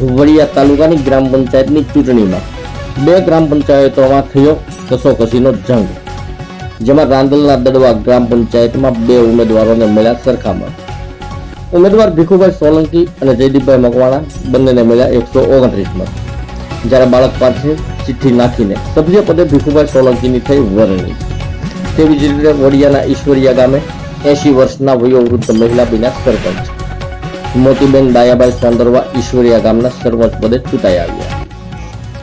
વડિયા તાલુકાની ગ્રામ પંચાયતની ચૂંટણીમાં. બે ગ્રામ પંચાયતોમાં થયો કસોકસીનો જંગ. જેમાં રાંદલના દડવા ગ્રામ પંચાયતમાં બે ઉમેદવારોને મળ્યા સરખામણ. ઉમેદવાર ભીખુભાઈ સોલંકી અને જયદીપભાઈ મકવાણા બંનેને મળ્યા એકસો ઓગણત્રીસમાં. જ્યારે બાળક પાસે ચિઠ્ઠી નાખીને સભ્ય પદે ભીખુભાઈ સોલંકીની થઈ વરણી. તેવી જ રીતે વડિયાના ઈશ્વરિયા ગામે એંશી વર્ષના વયોવૃદ્ધ મહિલા બિના સરપંચ. મોતીબેન દાયાભાઈ સોંદરવા ઈશ્વરિયા ગામના સરપંચ પદે ચૂંટાઈ આવ્યા.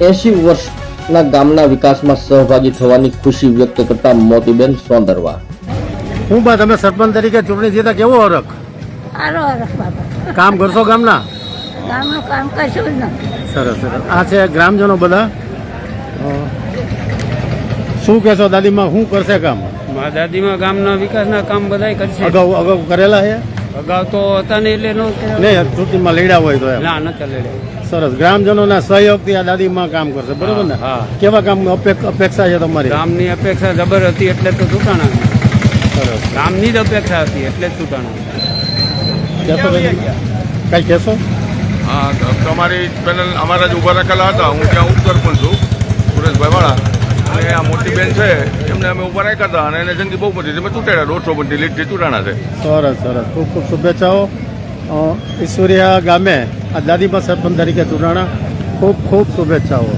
એંશી વર્ષના ગામના વિકાસમાં સહભાગી થવાની ખુશી વ્યક્ત કરતા મોતીબેન સોંદરવા. હું બા તમે સરપંચ તરીકે ચૂંટણી જીતા કેવો હરખ? સારો હરખ બાબા કામ કરશો ગામના? ગામનું કામ કશું જ સરસ સરસ. આ છે ગ્રામજનો બધા. શું કહેશો દાદીમાં શું કરશે કામ મા દાદીમાં ગામના વિકાસના કામ બધાય કરશે. અગાઉ અગાઉ કરેલા છે? અગાઉ તો હતા ને એટલે નહીં ચૂંટણીમાં લડ્યા હોય તો ના લડે. સરસ. ગ્રામજનોના સહયોગથી આ દાદીમાં કામ કરશે. બરોબર ને? હા. કેવા કામ અપેક્ષા છે તમારી? ગામની અપેક્ષા જબર હતી એટલે તો ચૂંટાણા. સરસ. ગામની જ અપેક્ષા હતી એટલે જ ચૂંટાણા. કઈ કંઈ? કહેશો? હા તો તમારી પેનલ અમારા જ ઊભા રાખેલા હતા. હું ત્યાં ઉપસરપંચ છું સુરેશભાઈ વાળા. આ મોટી બેન છે, એમને અમે ઊભા રાખ્યા હતા અને એને જંગી બહુ બધી અમે ચૂંટાડ્યા દોઢસો બધી લીટથી ચૂંટાણા છે. સરસ સરસ. ખૂબ ખૂબ શુભેચ્છાઓ. ઈશ્વરિયા ગામે, આ દાદીમાં સરપંચ તરીકે ચૂંટાણા. ખૂબ ખૂબ શુભેચ્છાઓ.